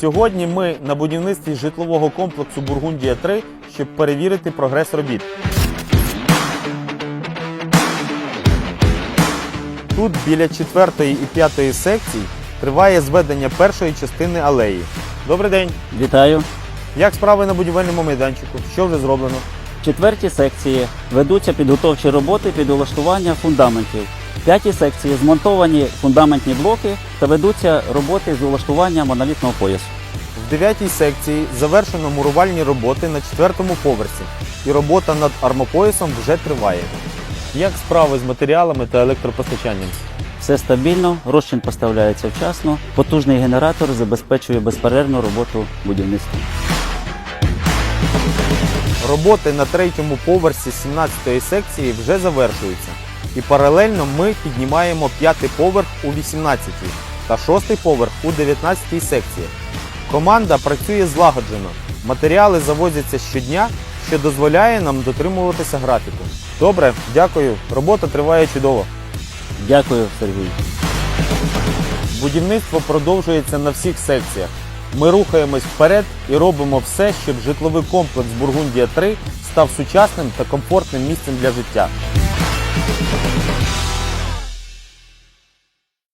Сьогодні ми на будівництві житлового комплексу Бургундія 3, щоб перевірити прогрес робіт. Тут біля четвертої і п'ятої секцій триває зведення першої частини алеї. Добрий день! Вітаю! Як справи на будівельному майданчику? Що вже зроблено? В четвертій секції ведуться підготовчі роботи під улаштування фундаментів. В п'ятій секції змонтовані фундаментні блоки та ведуться роботи з улаштування монолітного поясу. В дев'ятій секції завершено мурувальні роботи на четвертому поверсі, і робота над армопоясом вже триває. Як справи з матеріалами та електропостачанням? Все стабільно, розчин поставляється вчасно, потужний генератор забезпечує безперервну роботу будівництва. Роботи на третьому поверсі 17-ї секції вже завершуються. І паралельно ми піднімаємо п'ятий поверх у 18-й та шостий поверх у 19-й секції. Команда працює злагоджено. Матеріали завозяться щодня, що дозволяє нам дотримуватися графіку. Добре, дякую. Робота триває чудово. Дякую, Сергій. Будівництво продовжується на всіх секціях. Ми рухаємось вперед і робимо все, щоб житловий комплекс Бургундія 3 став сучасним та комфортним місцем для життя. Thank.